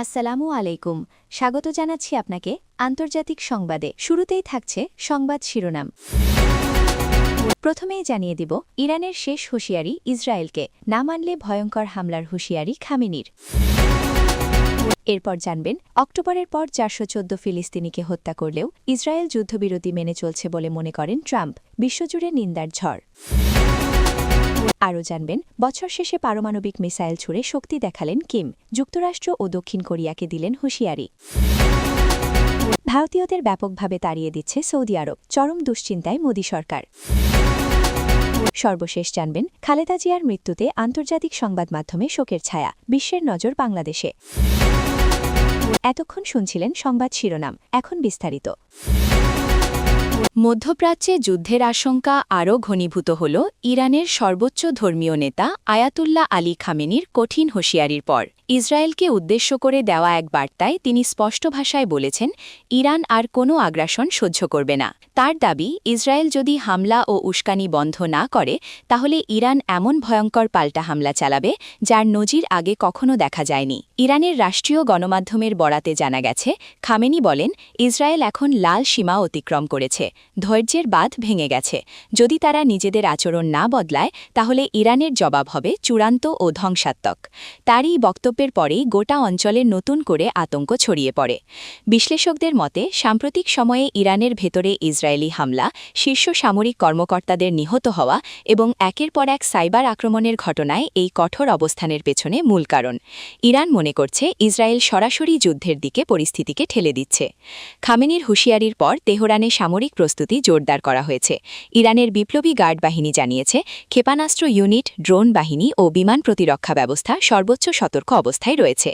আসসালামু আলাইকুম। স্বাগত জানাচ্ছি আপনাকে আন্তর্জাতিক সংবাদে। শুরুতেই থাকছে সংবাদ শিরোনাম। প্রথমেই জানিয়ে দিব, ইরানের শেষ হুঁশিয়ারি ইসরায়েলকে। না মানলে ভয়ঙ্কর হামলার হুঁশিয়ারি খামিনির। এরপর জানবেন, অক্টোবরের পর চারশো চোদ্দ ফিলিস্তিনিকে হত্যা করলেও ইসরায়েল যুদ্ধবিরতি মেনে চলছে বলে মনে করেন ট্রাম্প। বিশ্বজুড়ে নিন্দার ঝড়। আরও জানবেন, বছর শেষে পারমাণবিক মিসাইল ছুড়ে শক্তি দেখালেন কিম, যুক্তরাষ্ট্র ও দক্ষিণ কোরিয়াকে দিলেন হুঁশিয়ারি। ভারতীয়দের ব্যাপকভাবে তাড়িয়ে দিচ্ছে সৌদি আরব, চরম দুশ্চিন্তায় মোদী সরকার। সর্বশেষ জানবেন, খালেদা জিয়ার মৃত্যুতে আন্তর্জাতিক সংবাদ মাধ্যমে শোকের ছায়া, বিশ্বের নজর বাংলাদেশে। এতক্ষণ শুনছিলেন সংবাদ শিরোনাম, এখন বিস্তারিত। মধ্যপ্রাচ্যে যুদ্ধের আশঙ্কা আরও ঘনীভূত হল ইরানের সর্বোচ্চ ধর্মীয় নেতা আয়াতুল্লাহ আলী খামেনির কঠিন হুঁশিয়ারির পর। ইসরায়েলকে উদ্দেশ্য করে দেওয়া এক বার্তায় তিনি স্পষ্ট ভাষায় বলেছেন, ইরান আর কোনো আগ্রাসন সহ্য করবে না। তার দাবি, ইসরায়েল যদি হামলা ও উস্কানি বন্ধ না করে, তাহলে ইরান এমন ভয়ঙ্কর পাল্টা হামলা চালাবে, যার নজির আগে কখনো দেখা যায়নি। ইরানের রাষ্ট্রীয় গণমাধ্যমের বরাতে জানা গেছে, খামেনি বলেন, ইসরায়েল এখন লাল সীমা অতিক্রম করেছে। ধৈর্যের বাঁধ ভেঙে গেছে। যদি তারা নিজেদের আচরণ না বদলায়, তাহলে ইরানের জবাব হবে চূড়ান্ত ও ধ্বংসাত্মক। তারই বক্তব্যের পরেই গোটা অঞ্চলে নতুন করে আতঙ্ক ছড়িয়ে পড়ে। বিশ্লেষকদের মতে, সাম্প্রতিক সময়ে ইরানের ভেতরে ইসরায়েলি হামলা, শীর্ষ সামরিক কর্মকর্তাদের নিহত হওয়া এবং একের পর এক সাইবার আক্রমণের ঘটনায় এই কঠোর অবস্থানের পেছনে মূল কারণ। ইরান মনে করছে, ইসরায়েল সরাসরি যুদ্ধের দিকে পরিস্থিতিকে ঠেলে দিচ্ছে। খামেনির হুঁশিয়ারির পর তেহরানে সামরিক প্রস্তুতি জোরদার করা হয়েছে। ইরানের বিপ্লবী গার্ড বাহিনী জানিয়েছে, ক্ষেপণাস্ত্র ইউনিট, ড্রোন বাহিনী ও বিমান প্রতিরক্ষা ব্যবস্থা সর্বোচ্চ সতর্ক অবস্থায় রয়েছে।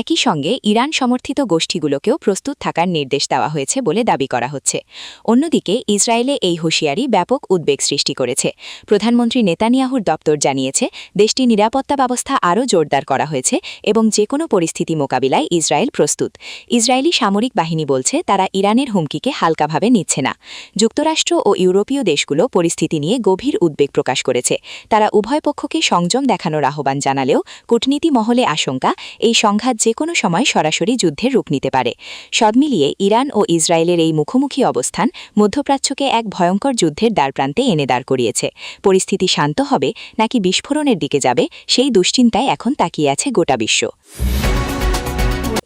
একই সঙ্গে ইরান সমর্থিত গোষ্ঠীগুলোকেও প্রস্তুত থাকার নির্দেশ দেওয়া হয়েছে বলে দাবি করা হচ্ছে। অন্যদিকে, ইসরায়েলে এই হুঁশিয়ারি ব্যাপক উদ্বেগ সৃষ্টি করেছে। প্রধানমন্ত্রী নেতানিয়াহুর দপ্তর জানিয়েছে দেশটির নিরাপত্তা ব্যবস্থা আরও জোরদার করা হয়েছে এবং যে কোনো পরিস্থিতি মোকাবিলায় ইসরায়েল প্রস্তুত। ইসরায়েলি সামরিক বাহিনী বলছে, তারা ইরানের হুমকিকে হালকাভাবে নিচ্ছে না। যুক্তরাষ্ট্র ও ইউরোপীয় দেশগুলো পরিস্থিতি নিয়ে গভীর উদ্বেগ প্রকাশ করেছে। তারা উভয় পক্ষকে সংযম দেখানোর আহ্বান জানালেও কূটনীতি মহলে আশঙ্কা, এই সংঘাত যে কোনো সময় সরাসরি যুদ্ধের রূপ নিতে পারে। সব মিলিয়ে ইরান ও ইসরায়েলের এই মুখোমুখি অবস্থান মধ্যপ্রাচ্যকে এক ভয়ঙ্কর যুদ্ধের দ্বারপ্রান্তে এনে দাঁড় করিয়েছে। পরিস্থিতি শান্ত হবে, নাকি বিস্ফোরণের দিকে যাবে, সেই দুশ্চিন্তায় এখন তাকিয়ে আছে গোটা বিশ্ব।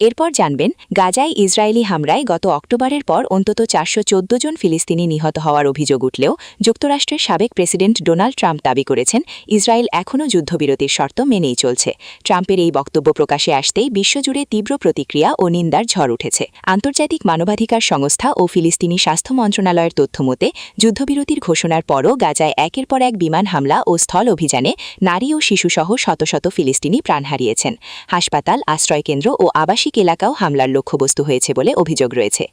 এরপর জানবেন, গাজায় ইসরায়েলি হামলায় গত অক্টোবরের পর অন্তত চারশো চৌদ্দ জন ফিলিস্তিনি নিহত হওয়ার অভিযোগ উঠলেও যুক্তরাষ্ট্রের সাবেক প্রেসিডেন্ট ডোনাল্ড ট্রাম্প দাবি করেছেন, ইসরায়েল এখনও যুদ্ধবিরতির শর্ত মেনেই চলছে। ট্রাম্পের এই বক্তব্য প্রকাশে আসতেই বিশ্বজুড়ে তীব্র প্রতিক্রিয়া ও নিন্দার ঝড় উঠেছে। আন্তর্জাতিক মানবাধিকার সংস্থা ও ফিলিস্তিনি স্বাস্থ্য মন্ত্রণালয়ের তথ্যমতে যুদ্ধবিরতির ঘোষণার পরও গাজায় একের পর এক বিমান হামলা ও স্থল অভিযানে নারী ও শিশুসহ শত শত ফিলিস্তিনি প্রাণ হারিয়েছেন। হাসপাতাল, আশ্রয়কেন্দ্র ও আবাসিক আবাসিক এলাকাও হামলার লক্ষ্যবস্তু হয়েছে বলে অভিযোগ রয়েছে।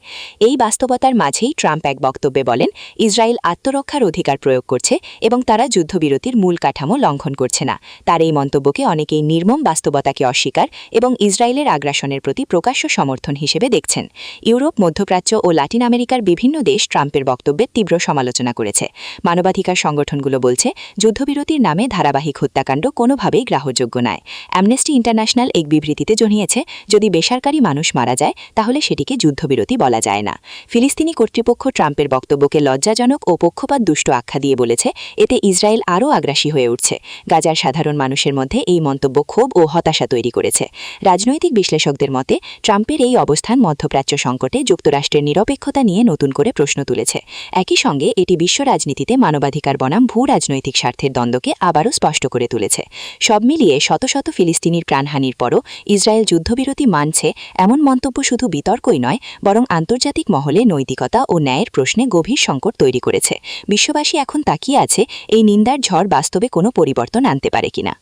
এই বাস্তবতার মাঝেই ট্রাম্প এক বক্তব্যে বলেন, ইসরায়েল আত্মরক্ষার অধিকার প্রয়োগ করছে এবং তারা যুদ্ধবিরতির মূল কাঠামো লঙ্ঘন করছে না। তার এই মন্তব্যকে অনেকেই নির্মম বাস্তবতাকে অস্বীকার এবং ইসরায়েলের আগ্রাসনের প্রতি প্রকাশ্য সমর্থন হিসেবে দেখছেন। ইউরোপ, মধ্যপ্রাচ্য ও লাতিন আমেরিকার বিভিন্ন দেশ ট্রাম্পের বক্তব্যের তীব্র সমালোচনা করেছে। মানবাধিকার সংগঠনগুলো বলছে, যুদ্ধবিরতির নামে ধারাবাহিক হত্যাকাণ্ড কোনোভাবেই গ্রাহ্যযোগ্য নয়। অ্যামনেস্টি ইন্টারন্যাশনাল এক বিবৃতিতে জানিয়েছে, যদি বেসরকারি মানুষ মারা যায়, তাহলে সেটিকে যুদ্ধবিরতি বলা যায় না। ফিলিস্তিনি কর্তৃপক্ষ ট্রাম্পের বক্তব্যকে লজ্জাজনক ও পক্ষপাত দুষ্ট আখ্যা দিয়ে বলেছে, এতে ইসরায়েল আরও আগ্রাসী হয়ে উঠছে। গাজার সাধারণ মানুষের মধ্যে এই মন্তব্য ক্ষোভ ও হতাশা তৈরি করেছে। রাজনৈতিক বিশ্লেষকদের মতে, ট্রাম্পের এই অবস্থান মধ্যপ্রাচ্য সংকটে যুক্তরাষ্ট্রের নিরপেক্ষতা নিয়ে নতুন করে প্রশ্ন তুলেছে। একই সঙ্গে এটি বিশ্ব রাজনীতিতে মানবাধিকার বনাম ভূ রাজনৈতিক স্বার্থের দ্বন্দ্বকে আবারও স্পষ্ট করে তুলেছে। সব মিলিয়ে শত শত ফিলিস্তিনির প্রাণহানির পরও ইসরায়েল যুদ্ধবিরতি মানছে, এমন মন্তব্য শুধু বিতর্কই নয়, বরং আন্তর্জাতিক মহলে নৈতিকতা ও ন্যায়ের প্রশ্নে গভীর সংকট তৈরি করেছে। বিশ্ববাসী এখন তাকিয়ে আছে, এই নিন্দার ঝড় বাস্তবে কোনো পরিবর্তন আনতে পারে কিনা।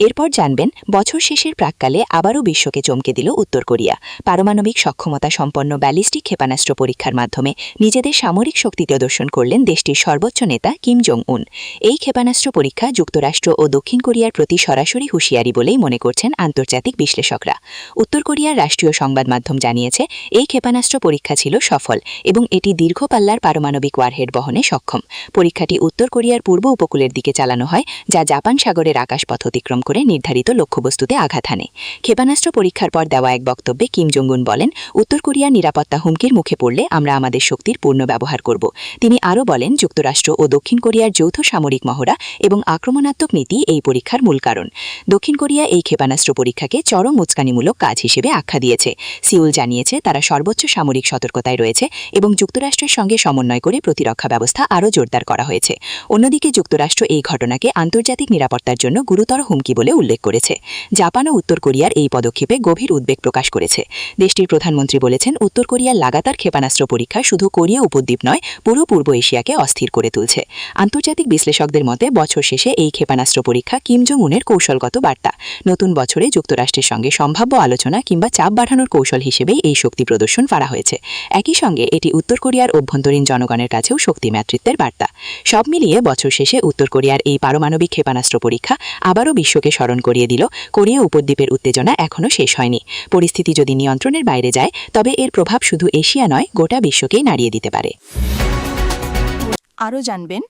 এরপর জানবেন, বছর শেষের প্রাককালে আবারও বিশ্বকে চমকে দিল উত্তর কোরিয়া। পারমাণবিক সক্ষমতা সম্পন্ন ব্যালিস্টিক ক্ষেপণাস্ত্র পরীক্ষার মাধ্যমে নিজেদের সামরিক শক্তি প্রদর্শন করলেন দেশটির সর্বোচ্চ নেতা কিম জং উন এই ক্ষেপণাস্ত্র পরীক্ষা যুক্তরাষ্ট্র ও দক্ষিণ কোরিয়ার প্রতি সরাসরি হুঁশিয়ারি বলেই মনে করছেন আন্তর্জাতিক বিশ্লেষকরা। উত্তর কোরিয়ার রাষ্ট্রীয় সংবাদ মাধ্যম জানিয়েছে, এই ক্ষেপণাস্ত্র পরীক্ষা ছিল সফল এবং এটি দীর্ঘ পাল্লার পারমাণবিক ওয়ারহেড বহনে সক্ষম। পরীক্ষাটি উত্তর কোরিয়ার পূর্ব উপকূলের দিকে চালানো হয়, যা জাপান সাগরের আকাশপথ অতিক্রম করে নির্ধারিত লক্ষ্যবস্তুতে আঘাত হানে। ক্ষেপণাস্ত্র পরীক্ষার পর দেওয়া এক বক্তব্যে কিম জঙ্গুন বলেন, উত্তর কোরিয়ার নিরাপত্তা হুমকির মুখে পড়লে আমরা আমাদের শক্তির পূর্ণ ব্যবহার করব। তিনি আরও বলেন, যুক্তরাষ্ট্র ও দক্ষিণ কোরিয়ার যৌথ সামরিক মহড়া এবং আক্রমণাত্মক নীতি এই পরীক্ষার মূল কারণ। দক্ষিণ কোরিয়া এই ক্ষেপণাস্ত্র পরীক্ষাকে চরম উস্কানিমূলক কাজ হিসেবে আখ্যা দিয়েছে। সিউল জানিয়েছে, তারা সর্বোচ্চ সামরিক সতর্কতায় রয়েছে এবং যুক্তরাষ্ট্রের সঙ্গে সমন্বয় করে প্রতিরক্ষা ব্যবস্থা আরও জোরদার করা হয়েছে। অন্যদিকে যুক্তরাষ্ট্র এই ঘটনাকে আন্তর্জাতিক নিরাপত্তার জন্য গুরুতর হুমকি বলে উল্লেখ করেছে। জাপান ও উত্তর কোরিয়ার এই পদক্ষেপে গভীর উদ্বেগ প্রকাশ করেছে। দেশটির প্রধানমন্ত্রী বলেছেন, উত্তর কোরিয়ার লাগাতার ক্ষেপণাস্ত্র পরীক্ষা শুধু কোরিয়া উপদ্বীপ নয় পুরো পূর্ব এশিয়াকে অস্থির করে তুলছে। আন্তর্জাতিক বিশ্লেষকদের মতে, বছর শেষে এই ক্ষেপণাস্ত্র পরীক্ষা কিম জং উনের কৌশলগত বার্তা। নতুন বছরে যুক্তরাষ্ট্রের সঙ্গে সম্ভাব্য আলোচনা কিংবা চাপ বাড়ানোর কৌশল হিসেবেই এই শক্তি প্রদর্শন করা হয়েছে। একই সঙ্গে, এটি উত্তর কোরিয়ার অভ্যন্তরীণ জনগণের কাছেও শক্তি মাতৃত্বের বার্তা। সব মিলিয়ে বছর শেষে উত্তর কোরিয়ার এই পারমাণবিক ক্ষেপণাস্ত্র পরীক্ষা আবারও বিশ্বকে স্মরণ করিয়ে দিল। কোরিয়া উপদ্বীপের উত্তেজনা এখনও শেষ হয়নি। পরিস্থিতি যদি নিয়ন্ত্রণের বাইরে যায়, তবে এর প্রভাব শুধু এশিয়া নয়, গোটা বিশ্বকেই নাড়িয়ে দিতে পারে। আরও জানবেন,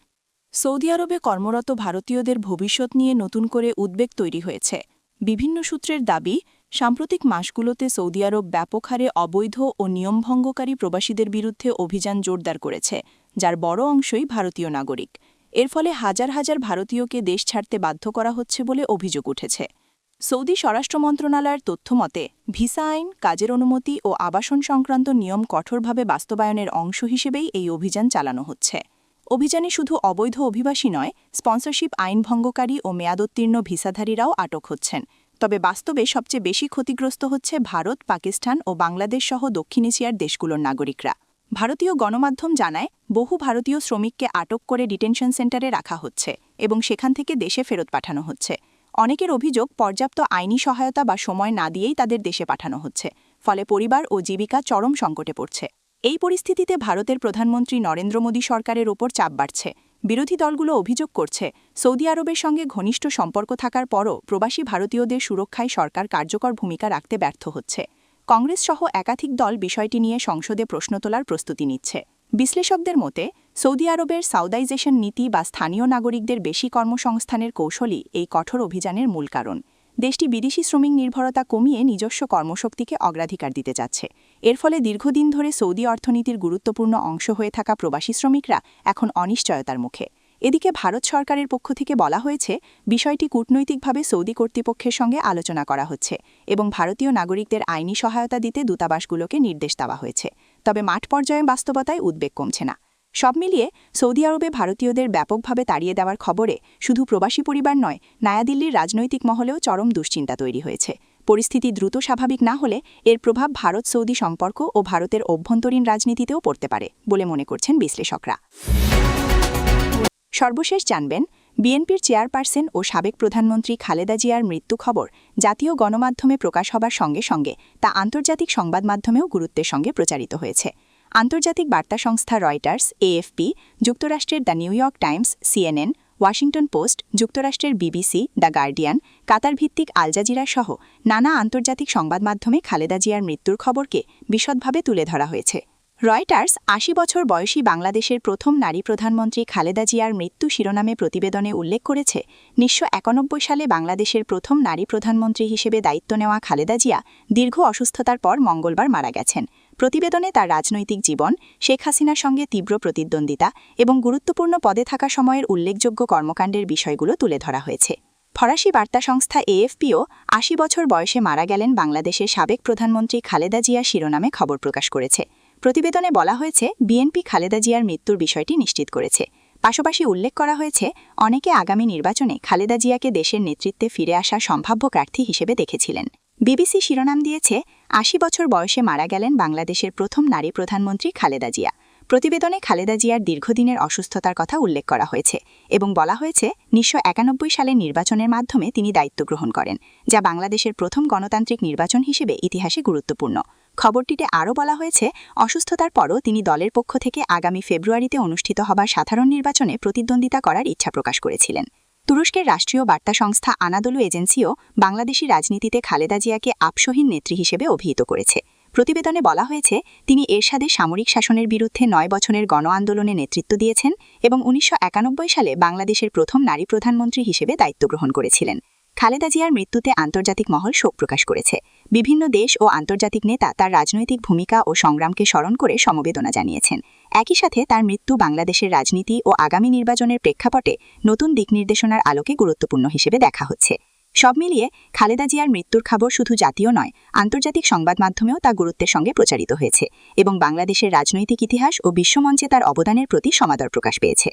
সৌদি আরবে কর্মরত ভারতীয়দের ভবিষ্যৎ নিয়ে নতুন করে উদ্বেগ তৈরি হয়েছে। বিভিন্ন সূত্রের দাবি, সাম্প্রতিক মাসগুলোতে সৌদি আরব ব্যাপক হারে অবৈধ ও নিয়মভঙ্গকারী প্রবাসীদের বিরুদ্ধে অভিযান জোরদার করেছে, যার বড় অংশই ভারতীয় নাগরিক। এর ফলে হাজার হাজার ভারতীয়কে দেশ ছাড়তে বাধ্য করা হচ্ছে বলে অভিযোগ উঠেছে। সৌদি স্বরাষ্ট্র মন্ত্রণালয়ের তথ্যমতে ভিসা আইন, কাজের অনুমতি ও আবাসন সংক্রান্ত নিয়ম কঠোরভাবে বাস্তবায়নের অংশ হিসেবেই এই অভিযান চালানো হচ্ছে। অভিযানে শুধু অবৈধ অভিবাসী নয়, স্পন্সরশিপ আইন ভঙ্গকারী ও মেয়াদোত্তীর্ণ ভিসাধারীরাও আটক হচ্ছেন। তবে বাস্তবে সবচেয়ে বেশি ক্ষতিগ্রস্ত হচ্ছে ভারত, পাকিস্তান ও বাংলাদেশ সহ দক্ষিণ এশিয়ার দেশগুলোর নাগরিকরা। ভারতীয় গণমাধ্যম জানায়, বহু ভারতীয় শ্রমিককে আটক করে ডিটেনশন সেন্টারে রাখা হচ্ছে এবং সেখান থেকে দেশে ফেরত পাঠানো হচ্ছে। অনেকের অভিযোগ, পর্যাপ্ত আইনি সহায়তা বা সময় না দিয়েই তাদের দেশে পাঠানো হচ্ছে, ফলে পরিবার ও জীবিকা চরম সংকটে পড়ছে। এই পরিস্থিতিতে ভারতের প্রধানমন্ত্রী নরেন্দ্র মোদী সরকারের ওপর চাপ বাড়ছে। বিরোধী দলগুলো অভিযোগ করছে, সৌদি আরবের সঙ্গে ঘনিষ্ঠ সম্পর্ক থাকার পরও প্রবাসী ভারতীয়দের সুরক্ষায় সরকার কার্যকর ভূমিকা রাখতে ব্যর্থ হচ্ছে। কংগ্রেস সহ একাধিক দল বিষয়টি নিয়ে সংসদে প্রশ্ন তোলার প্রস্তুতি নিচ্ছে। বিশ্লেষকদের মতে, সৌদি আরবের সাউদাইজেশন নীতি বা স্থানীয় নাগরিকদের বেশি কর্মসংস্থানের কৌশলই এই কঠোর অভিযানের মূল কারণ। দেশটি বিদেশি শ্রমিক নির্ভরতা কমিয়ে নিজস্ব কর্মশক্তিকে অগ্রাধিকার দিতে যাচ্ছে। এর ফলে দীর্ঘদিন ধরে সৌদি অর্থনীতির গুরুত্বপূর্ণ অংশ হয়ে থাকা প্রবাসী শ্রমিকরা এখন অনিশ্চয়তার মুখে। এদিকে ভারত সরকারের পক্ষ থেকে বলা হয়েছে, বিষয়টি কূটনৈতিকভাবে সৌদি কর্তৃপক্ষের সঙ্গে আলোচনা করা হচ্ছে এবং ভারতীয় নাগরিকদের আইনি সহায়তা দিতে দূতাবাসগুলোকে নির্দেশ দেওয়া হয়েছে। তবে মাঠ পর্যায়ে বাস্তবতায় উদ্বেগ কমছে না। সব মিলিয়ে সৌদি আরবে ভারতীয়দের ব্যাপকভাবে তাড়িয়ে দেওয়ার খবরে শুধু প্রবাসী পরিবার নয়, নয়াদিল্লির রাজনৈতিক মহলেও চরম দুশ্চিন্তা তৈরি হয়েছে। পরিস্থিতি দ্রুত স্বাভাবিক না হলে এর প্রভাব ভারত সৌদি সম্পর্ক ও ভারতের অভ্যন্তরীণ রাজনীতিতেও পড়তে পারে বলে মনে করছেন বিশ্লেষকরা। সর্বশেষ জানবেন, বিএনপির চেয়ারপারসন ও সাবেক প্রধানমন্ত্রী খালেদা জিয়ার মৃত্যু খবর জাতীয় গণমাধ্যমে প্রকাশ হবার সঙ্গে সঙ্গে তা আন্তর্জাতিক সংবাদ মাধ্যমেও গুরুত্বের সঙ্গে প্রচারিত হয়েছে। আন্তর্জাতিক বার্তা সংস্থা রয়টার্স, এএফপি, যুক্তরাষ্ট্রের the New York Times, CNN, Washington Post, যুক্তরাষ্ট্রের বিবিসি, দ্য গার্ডিয়ান কাতার ভিত্তিক আলজাজিরা সহ নানা আন্তর্জাতিক সংবাদ মাধ্যমে খালেদা জিয়ার মৃত্যুর খবরকে বিশদভাবে তুলে ধরা হয়েছে। রয়টার্স আশি বছর বয়সী বাংলাদেশের প্রথম নারী প্রধানমন্ত্রী খালেদা জিয়ার মৃত্যু শিরোনামে প্রতিবেদনে উল্লেখ করেছে, উনিশশো একানব্বই সালে বাংলাদেশের প্রথম নারী প্রধানমন্ত্রী হিসেবে দায়িত্ব নেওয়া খালেদা জিয়া দীর্ঘ অসুস্থতার পর মঙ্গলবার মারা গেছেন। প্রতিবেদনে তার রাজনৈতিক জীবন, শেখ হাসিনার সঙ্গে তীব্র প্রতিদ্বন্দ্বিতা এবং গুরুত্বপূর্ণ পদে থাকা সময়ের উল্লেখযোগ্য কর্মকাণ্ডের বিষয়গুলো তুলে ধরা হয়েছে। ফরাসি বার্তা সংস্থা এএফপিও আশি বছর বয়সে মারা গেলেন বাংলাদেশের সাবেক প্রধানমন্ত্রী খালেদা জিয়া শিরোনামে খবর প্রকাশ করেছে। প্রতিবেদনে বলা হয়েছে, বিএনপি খালেদা জিয়ার মৃত্যুর বিষয়টি নিশ্চিত করেছে। পাশাপাশি উল্লেখ করা হয়েছে, অনেকে আগামী নির্বাচনে খালেদা জিয়াকে দেশের নেতৃত্বে ফিরে আসা সম্ভাব্য প্রার্থী হিসেবে দেখেছিলেন। বিবিসি শিরোনাম দিয়েছে, আশি বছর বয়সে মারা গেলেন বাংলাদেশের প্রথম নারী প্রধানমন্ত্রী খালেদা জিয়া। প্রতিবেদনে খালেদা জিয়ার দীর্ঘদিনের অসুস্থতার কথা উল্লেখ করা হয়েছে এবং বলা হয়েছে, উনিশশো সালে নির্বাচনের মাধ্যমে তিনি দায়িত্ব গ্রহণ করেন, যা বাংলাদেশের প্রথম গণতান্ত্রিক নির্বাচন হিসেবে ইতিহাসে গুরুত্বপূর্ণ। খবরটিতে আরও বলা হয়েছে, অসুস্থতার পরও তিনি দলের পক্ষ থেকে আগামী ফেব্রুয়ারিতে অনুষ্ঠিত হবার সাধারণ নির্বাচনে প্রতিদ্বন্দ্বিতা করার ইচ্ছা প্রকাশ করেছিলেন। তুরস্কের রাষ্ট্রীয় বার্তা সংস্থা আনাদলু এজেন্সিও বাংলাদেশি রাজনীতিতে খালেদা জিয়াকে আপসহীন নেত্রী হিসেবে অভিহিত করেছে। প্রতিবেদনে বলা হয়েছে, তিনি এরশাদের সামরিক শাসনের বিরুদ্ধে নয় বছরের গণ আন্দোলনে নেতৃত্ব দিয়েছেন এবং উনিশশো একানব্বই সালে বাংলাদেশের প্রথম নারী প্রধানমন্ত্রী হিসেবে দায়িত্ব গ্রহণ করেছিলেন। খালেদা জিয়ার মৃত্যুতে আন্তর্জাতিক মহল শোক প্রকাশ করেছে। বিভিন্ন দেশ ও আন্তর্জাতিক নেতা তার রাজনৈতিক ভূমিকা ও সংগ্রামকে স্মরণ করে সমবেদনা জানিয়েছেন। একই সাথে তার মৃত্যু বাংলাদেশের রাজনীতি ও আগামী নির্বাচনের প্রেক্ষাপটে নতুন দিক নির্দেশনার আলোকে গুরুত্বপূর্ণ হিসেবে দেখা হচ্ছে। সব মিলিয়ে খালেদা জিয়ার মৃত্যুর খবর শুধু জাতীয় নয়, আন্তর্জাতিক সংবাদ মাধ্যমেও তা গুরুত্বের সঙ্গে প্রচারিত হয়েছে এবং বাংলাদেশের রাজনৈতিক ইতিহাস ও বিশ্বমঞ্চে তার অবদানের প্রতি সমাদর প্রকাশ পেয়েছে।